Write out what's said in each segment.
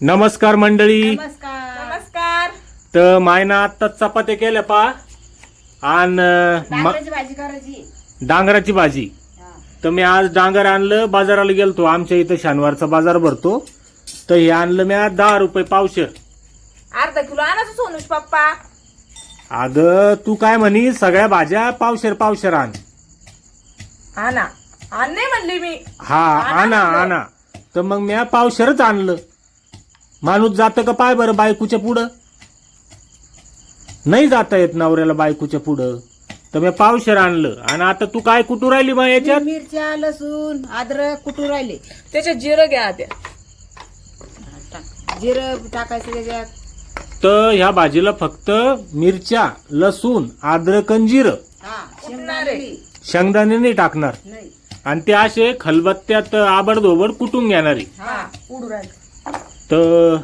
नमस्कार मंडळी. नमस्कार. नमस्कार तर मायना आत्ता चपात्या केल्या पा. आणि डांगराची भाजी करायची. डांगराची भाजी. तर मी आज डांगर आणलं बाजाराला गेलतो. आमच्या इथं शनिवारचा बाजार भरतो. तर हे आणलं मी आज दहा रुपये पावशेर अर्धा किलो आणायचं सोनूश पप्पा. अगं तू काय म्हणी सगळ्या भाज्या पावशेर पावशेर आण. आणा. आण नाही म्हणली मी. हा आणा आणा. आणा. तर मग मी पावशेरच आणलं. माणूस जातं का पाय बरं बायकोच्या पुढं? नाही जाता येत नवऱ्याला बायकोच्या पुढं. तर मी पावशेर आणलं. आणि आता तू काय कुठू राहिली मग याच्यात? मिरच्या लसूण अद्रक कुठून राहिले? त्याच्यात जिरं घ्या टाक. जिरं टाकायचं त्याच्यात. तर ह्या भाजीला फक्त मिरच्या लसूण अद्रक आणि जिरं. हा कुटणार शेंगदाणे आहे. नाही. शेंगदाणे नाही टाकणार. नाही. आणि ते असे खलबत्त्यात आबडधोबड कुटून घेणारी? हा उडू राहील. तर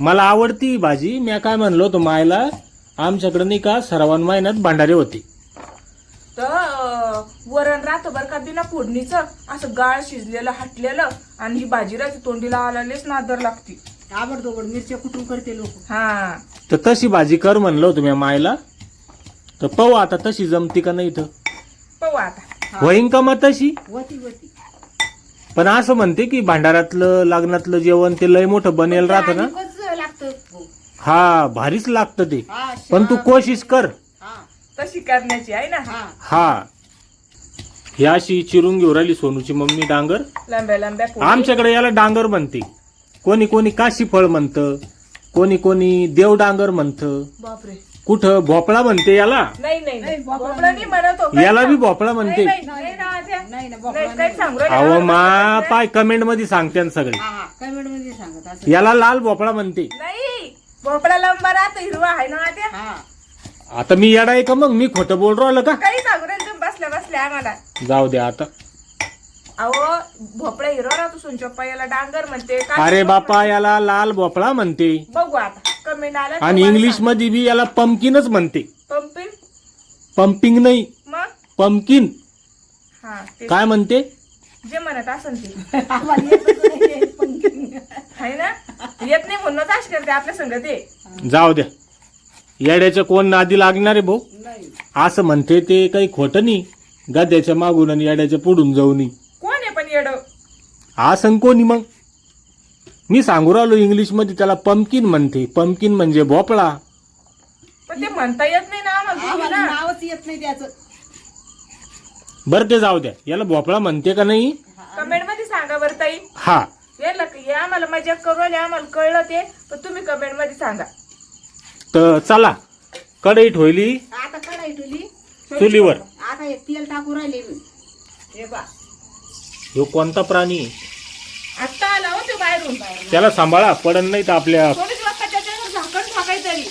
मला आवडती भाजी मी काय म्हणलो होतो मायला आमच्याकडे नाही का श्रावण महिन्यात भांडारे होते. तर वरण राहतं बरं का बिना फोडणीचं असं गाळ शिजलेलं हटलेलं आणि ही भाजी राहते तोंडीला आलेच नादर लागती. आबडदोबड मिरच्या कुठून करते लोक? हा. तर तशी भाजी कर म्हणलं होतं मी मायला. तर पाहू आता तशी जमती का नाही तर पाहू आता. होईन का मग तशी? वती वती. पण असं म्हणते की भांडारातलं लग्नातलं जेवण ते लय मोठं बनेल राहतं ना? लागतं हो. भारीच लागतं ते. हा, पण तू. कोशिश कर. हा तशी करण्याची आहे ना? हा. हा ही अशी चिरून घेऊ राहिली सोनूची मम्मी डांगर. लांब्या लांब्या पोळी. आमच्याकडे याला डांगर म्हणते. कोणी कोणी काशी फळ म्हणतं कोणी कोणी देव डांगर म्हणतं. बापरे. कुठं? भोपळा म्हणते याला? नाही नाही नाही, नाही भोपळा भोपळा नाही म्हणत हो. काही याला बी सांग- भोपळा म्हणते. नाही, नाही, नाही ना, त्या- नाही ना, भोपळा नाही, काही नाही. सांगू राहिले. अहो मा पाय कमेंटमध्ये सांगते ना सगळे. हा हा कमेंटमध्ये सांगत असं याला लाल भोपळा म्हणते. नाही भोपळा लंबा राहतो हिरवा आहे ना त्या हा. आता मी येडा आहे का मग? मी खोटं बोल राहिलं का? काही सांगू राहिले तुम्ही बसल्या बसल्या आम्हाला. जाऊ दे आता. अहो भोपळा हिरवा राहतो सोनचप्पा याला डांगर म्हणते. काय अरे? बापा याला लाल भोपळा म्हणते. बघू आता. कमेंट आला आणि इंग्लिशमध्ये बी याला पंपकिनच म्हणते. पंपिंग पंपिंग नाही. मग? पंपकिन हा ते काय म्हणते? जे म्हणत असन ते. नाही हे. आहे ना? येत नाही म्हणूनच आश करते आपल्या संग ते. जाऊ द्या. येड्याच्या कोण नादी लागणार आहे भाऊ? नाही. असं म्हणते ते काही खोटं नाही. गद्याच्या मागून आणि येड्याच्या पुढून जाऊ नये. येड असं कोणी मग? मी सांगू राहिलो इंग्लिशमध्ये त्याला पंपकिन म्हणते. पंपकिन म्हणजे भोपळा. पण ते म्हणता येत नाही ना आम्हाला दोघी आम्हाला ना नावच येत नाही त्याचं. बरं ते जाऊ द्या. याला भोपळा म्हणते का नाही? कमेंटमध्ये सांगा बरं ताई. हा. याला हे आम्हाला मजा करू राहिले आम्हाला कळलं ते. पण तुम्ही कमेंटमध्ये सांगा. तर चला कढई ठेवली आता कढाई तुली चुलीवर. आता हे तेल टाकू राहिले मी. हे बा ह्यो कोणता प्राणी? आहे? आत्ता आला हो तो बाहेरून. त्याला सांभाळा पडन नाही तर आपल्या त्याच्यावर झाकण तरी.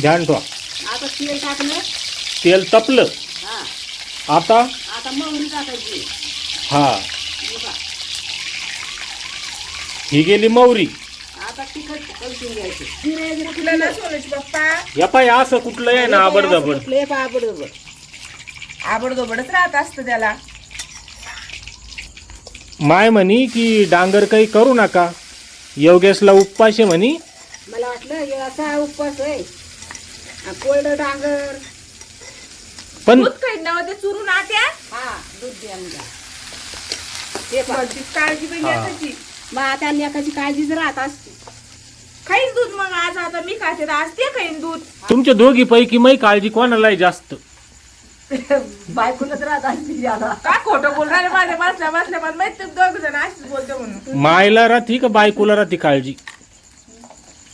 ध्यान ठेवा. आता तेल टाकलं. तेल तपलं. हा. आता? आता मोहरी टाकायची. हा. हे ही गेली मौरी. आता तिखट कलसून घ्यायचं. जिरे जिरे तुला ना सोनूच बाप्पा या पाय असं कुठलं आहे ना आबडदबड कुठले आबडदबड आबडदोबडच राहत असतं त्याला. माय म्हणी की डांगर काही करू नका. योगेशला उपवास आहे म्हणी मला वाटलं हे असा उपवास आहे. कोल्ड डांगर. पण दूध काही नव्हते चुरून आत्या. हा दूध द्या मला ते काळजी पण हा. मग आता लेकाची काळजीच राहत असते. खाईन दूध मग आज आता मी खाते तर आज ते खाईन दूध. तुमच्या दोघी पैकी मै काळजी कोणाला आहे जास्त. बायकोलाच राहत असते याला का खोटं बोल राहिले माझ्या बसल्या बसल्या मला माहीत दोघ जण अशीच बोलते म्हणून मायला राहती का बायकोला राहती काळजी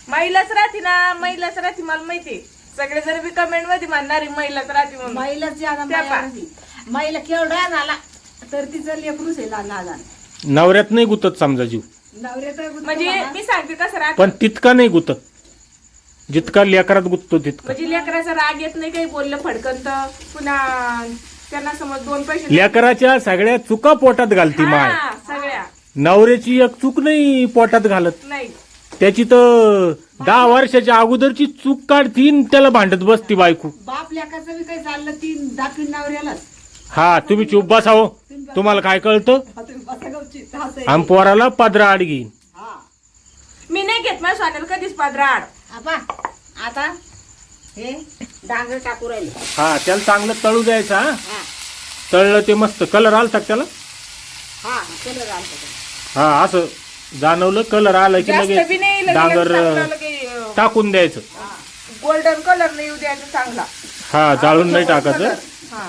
महिलाच राहते ना महिलाच राहते मला माहिती सगळे जर बी कमेंटमध्ये म्हणणारी महिलाच राहते म्हणून महिलाच ज्यादा त्या माया पहा. राहते. महिला केवढा झाला तर तिचं लेकरूच आहे लहान लहान नवऱ्यात नाही गुतत समजा जीव नवऱ्याचं म्हणजे मी सांगते कसं राहत पण तितका नाही गुतत जितका लेकरात गुततो तितका. म्हणजे लेकराचा राग येत नाही काही बोललं फडकन तर पुन्हा त्यांना समज दोन पैसे लेकराच्या सगळ्या चुका पोटात घालती माय. हा, सगळ्या. नवऱ्याची एक चूक नाही पोटात घालत. नाही. त्याची तर दहा वर्षाच्या अगोदरची चूक काढती आणि त्याला भांडत बसती बायको. बाप लेकाचं बी काही चाललं तीन दाखवीन नवऱ्यालाच. हा तुम्ही चुप बसाव. तुम्हाला काय कळतं? तुम्ही बसा. आम पोराला पदरा आड घेईन. हा. नाही घेत माझ्या सोन्याला कधीच पादराड. आपा आता हे डांगर टाकू राहिले. हा त्याला चांगलं तळू द्यायचं हा? हा. तळलं ते मस्त. कलर आलता का त्याला? हा कलर हा असं जाणवलं कलर आलं की जास्त बी नाही लगेच लगेच डांगर अं, टाकून द्यायचं. गोल्डन कलर नाही येऊ द्यायचा चांगला. हा जाळून नाही. टाकायचं हा?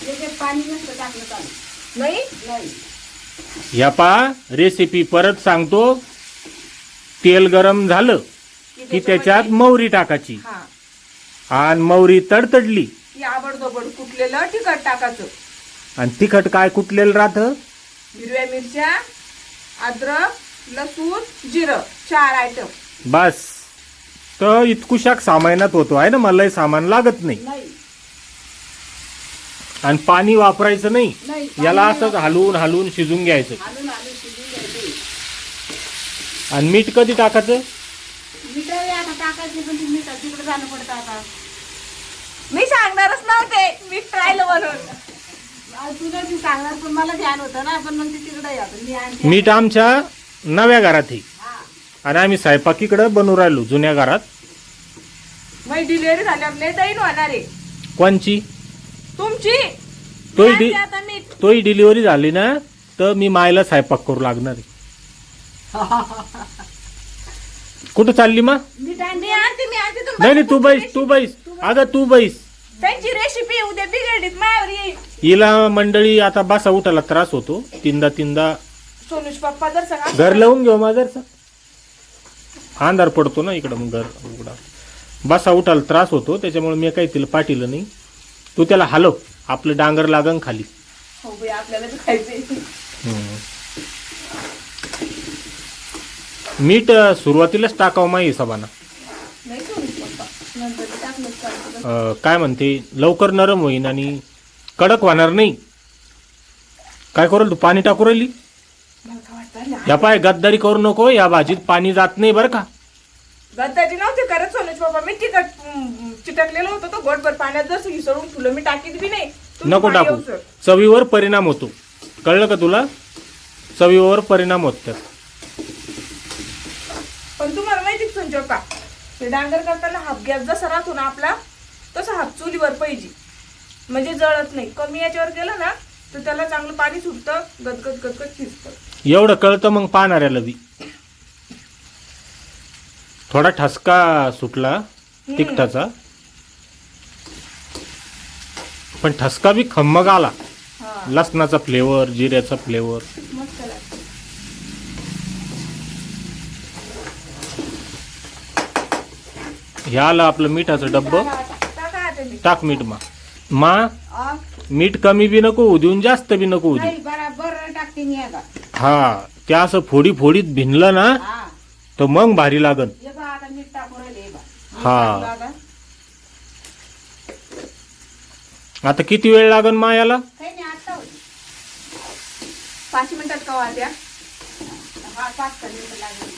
त्याच्यात पाणी नसतं टाकलं चालू नाही? नाही. ह्या पा रेसिपी परत सांगतो. तेल गरम झालं की त्याच्यात मोहरी टाकायची. हा. आणि मोहरी तडतडली. ती कुटलेलं तिखट टाकायचं. आणि तिखट काय कुटलेलं राहतं? हिरव्या मिरच्या अद्रक लसूण जिरं चार आयटम बस. तर इतकुशाक सामानात होतो. आहे ना मला सामान लागत नाही. नाही. आणि पाणी वापरायचं नाही. नाही याला असंच हलवून हलवून शिजून घ्यायचं. आणून आणून शिजून घ्यायचे आणि मीठ कधी टाकायचं? मीठ आता टाकायचे पण ते मीठ तिकडे जाणं पडतं आता. मी सांगणारच नव्हते मी ट्रायल म्हणून. आज तुला ती सांगणार पण मला ध्यान होतं ना पण मग ते तिकडे यावं मी आणते. मीठ आमच्या नव्या घरात आहे. हा. आणि आम्ही स्वयंपाकीकडे बनवू राहिलो जुन्या घरात. मग डिलिव्हरी झाल्यावर लय दैन होणार आहे. कोणची? तुमची? तोही डि- आणते आता मीठ. तोही डिलिव्हरी झाली ना तर मी मायला स्वयंपाक करू लागणार आहे. कुठं चालली मा मीठ मी आणते आणते मी आणते नाही नाही तू बैस तू बैस. अगं तू बैस. त्यांची रेसिपी उद्या बिघडलीत मायावर. येईल हिला मंडळी आता बसा उठायला त्रास होतो. तीनदा तीनदा. सोनुष पप्पा जर सांगा घर लावून घेऊ माझरचा अंधार पडतो ना इकडं मग घर उघडा. बसा उठायला त्रास होतो त्याच्यामुळे मी काही तिला पाठीलं नाही. तू त्याला हलव. आपलं डांगर लागन खाली. हो बाई आपल्याला बी खायचंय. हम्म. मीठ अं, सुरुवातीलाच टाकावं माही हिशोबानं. नाही सोनुष पप्पा नंतर ते टाकलंच चालतं. अं, काय म्हणते लवकर नरम होईन आणि कडक होणार नाही. काय करू तू? पाणी टाकू राहिली? मला काय वाटतं ना, या पाय गद्दारी करू नको या भाजीत पाणी जात नाही बरं का. गद्दाची नव्हती करत सोनुष पप्पा मी तिखट हम्म, चिटकलेलं होतं तो घोटभर पाण्यात. जसं घिसळून फुलं मी टाकीत बी नाही. तुम्ही नको पाणी टाकू. चवीवर परिणाम होतो. कळलं का तुला? चवीवर परिणाम होत त्यात. पण पप्पा ते डांगर करताना हाफ गॅस जसा राहतो ना आपला तसा हाफ चुलीवर पाहिजे. म्हणजे जळत नाही. कमी याच्यावर केलं ना तर त्याला चांगलं पाणी सुटतं गदगद गदगद शिजतं. एवढं कळतं मग पाहणाऱ्याला बी. थोडा ठसका सुटला तिखटाचा. पण ठसका बी खम्मग आला. लसणाचा फ्लेवर जिऱ्याचा फ्लेवर मस्त लागतं हे आलं आपलं मिठाचं डब्बं टाका मीठ मा मा मीठ कमी बी नको होऊ देऊन जास्त बी नको होऊ देऊ. हा ते असं फोडी फोडीत भिनलं ना तर मग भारी लागन. हे आता किती वेळ लागन मा याला? पाच मिनिटात कवा द्या पाच मिनिटं लागेल.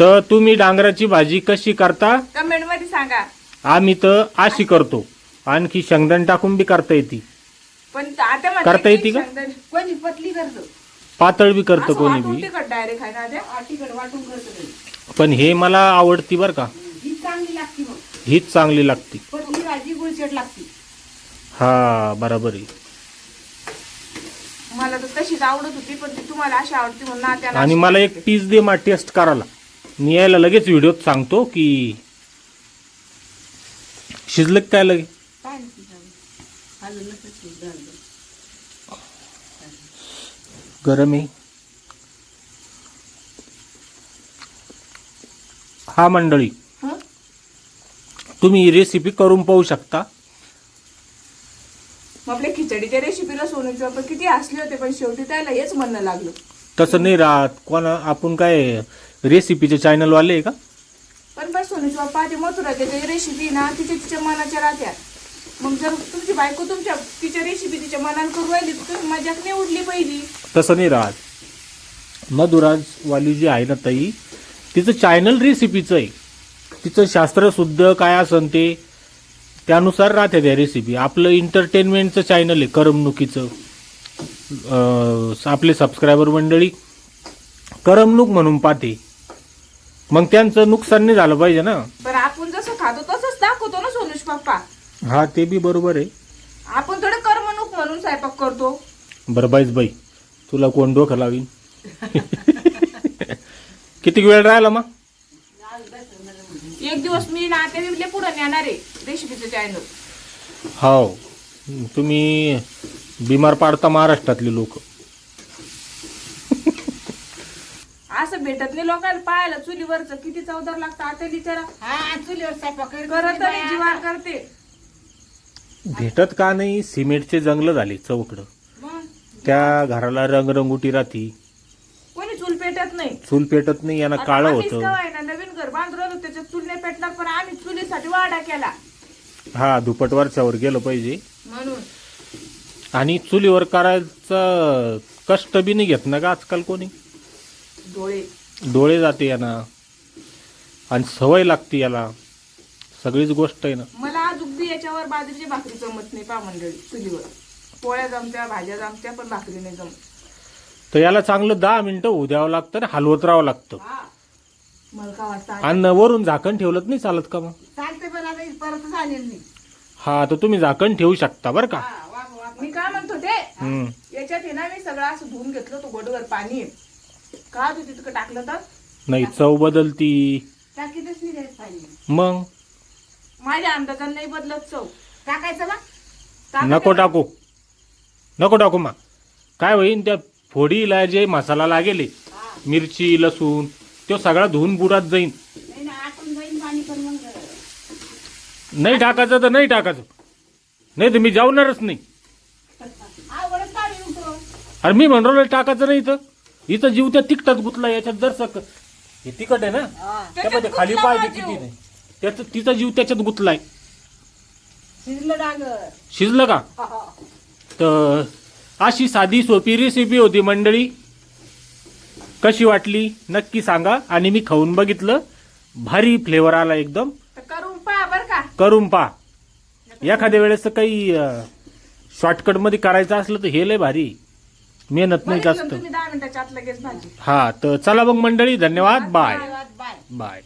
तर तुम्ही डांगराची भाजी कशी करता? कमेंटमध्ये सांगा. आम्ही तर अशी करतो. आणखी शेंगदाण टाकून बी करता येते. पण आता म्हणते करता की येते का? शेंगदाणे- कोणी पतली करतो. पातळ बी करतं असं कोणी वाटून बी. तिखट डायरेक्ट वाटून करतो. पण हे मला आवडती बर का. ही चांगली लागते मग. हीच चांगली लागते. पतली भाजी गुळचट लागते. हा बरोबर आहे. मला तर तशीच आवडत होती पण ती तुम्हाला अशी आवडती म्हणून आणि मला एक. पीस दे मा टेस्ट करायला. मी यायला लगेच व्हिडिओत सांगतो की शिजलं काय लगे. गरम आहे. हा मंडळी? तुम्ही ही रेसिपी करून पाहू शकता. आपल्या खिचडीच्या रेसिपीला सोनूचे बाबा किती हसले होते पण शेवटी त्याला हेच म्हणणं लागलं. तसं नाही राहत. कोणा आपण काय रेसिपीचे चॅनलवाले आहे का? पण पण सोनूचे बाप्पा ते मथुराच्या जे रेसिपी ना तिच्या तिच्या मनाच्या राहत्या. मग जर तुमची बायको तुमच्या तिच्या रेसिपी तिच्या मनात करू राहिली तर तुम्ही मजाक नाही उडली पहिली. तसं नाही राहत. मधुराजवाली जी आहे ना ताई तिचं चॅनल रेसिपीचं आहे. तिचं शास्त्रशुद्ध काय असन ते त्यानुसार राहते त्या रेसिपी आपलं एंटरटेनमेंटचं चॅनल आहे करमणुकीचं. अं, आपले सबस्क्रायबर मंडळी करमणूक म्हणून पाहते. मग त्यांचं नुकसान नाही झालं पाहिजे ना. पण आपण जसं खातो तसंच दाखवतो ना सोनुष पप्पा. हा ते बी बरोबर आहे. आपण थोडं करमणूक म्हणून स्वयंपाक करतो. बरं बाईच बाई तुला कोण डोकं लावीन? किती वेळ राहिला मग? एक दिवस मी नाते बिबले पुढे नेणार आहे रेसिपीचं चॅनल हो तुम्ही बिमार पाडता महाराष्ट्रातले लोक. असं भेटत नाही लोकांना पाहायला. चुलीवरचं किती चौदार लागतं आता विचारा. हा चुलीवर स्वयंपाक करीत करत नाही आणि जीवार करते. भेटत का नाही? सिमेंटचे जंगल झाले चौकडं. मग? त्या घराला रंगरंगुटी राहती. कोणी चूल पेटत नाही. चूल पेटत नाही यांना आता काळं आम्हीच होतं. केव्हा आहे ना नवीन घर बांधून राहिलो त्याच्यात चूल नाही पेटणार पण आम्ही चुलीसाठी वाडा केला. हा दुपट वरच्यावर गेलं पाहिजे. म्हणून. आणि चुलीवर करायचं कष्ट बी नाही घेत ना का आजकाल कोणी? डोळे. डोळे जाते यांना. आणि सवय लागते याला. सगळीच गोष्ट आहे ना. मला आज उगदी याच्यावर बाजरीची भाकरी जमत नाही पा मंडळी चुलीवर. पोळ्या जमत्या भाज्या जमत्या पण भाकरी नाही जमत. तर याला चांगलं दहा मिनिटं होऊ द्यावं लागतं आणि हलवत राहावं लागतं. मला का वाटतं आणि वरून झाकण ठेवलं नाही चालत का मग? चालते पण आता परत झालेलं नाही. हा तर तुम्ही झाकण ठेवू शकता बरं का? हा, वाप- वाप. मी काय म्हणतो ते हम्म. याच्यात आहे ना मी सगळं असं धुवून घेतलं तो गोडवर पाणी. आहे. का तू तितकं टाकलं तर? नाही चव बदलती. टाकीतच नाही द्यायचं पाणी. मग? माझ्या अंदाजाने नाही बदलत चव. टाकायचं बा. नको. टाकू. नको टाकू मा काय होईन त्या फोडीला जे मसाला लागेल मिरची लसूण तो सगळा धुवून बुडात जाईन. नाही ना आटून जाईन पाणी पण मग नाही टाकायचं तर नाही टाकायचं. नाही तर मी जाऊणारच नाही. आवडच पाणी उठो अरे मी म्हणलो टाकायचं नाही इथं. इथं जीव त्या तिकटात गुतला याच्यात जर सक हे तिकट आहे ना? त्यामध्ये खाली पाहिजे माझा किती. नाही त्याचं तिचा जीव त्याच्यात गुतलाय. शिजलं डागर. शिजलं का? तर अशी साधी सोपी रेसिपी होती मंडळी. कशी वाटली? नक्की सांगा. आणि मी खाऊन बघितलं. भारी फ्लेवर आला एकदम. करून पहा बर का. करून पा एखाद्या वेळेस काही शॉर्टकटमध्ये करायचं असलं तर हे लय भारी. मेहनत नाही बघितलं जास्त. तुम्ही दहा मिनिटाच्या आत लगेच भाजी. हा तर चला मग मंडळी धन्यवाद बाय. बाय. बाय.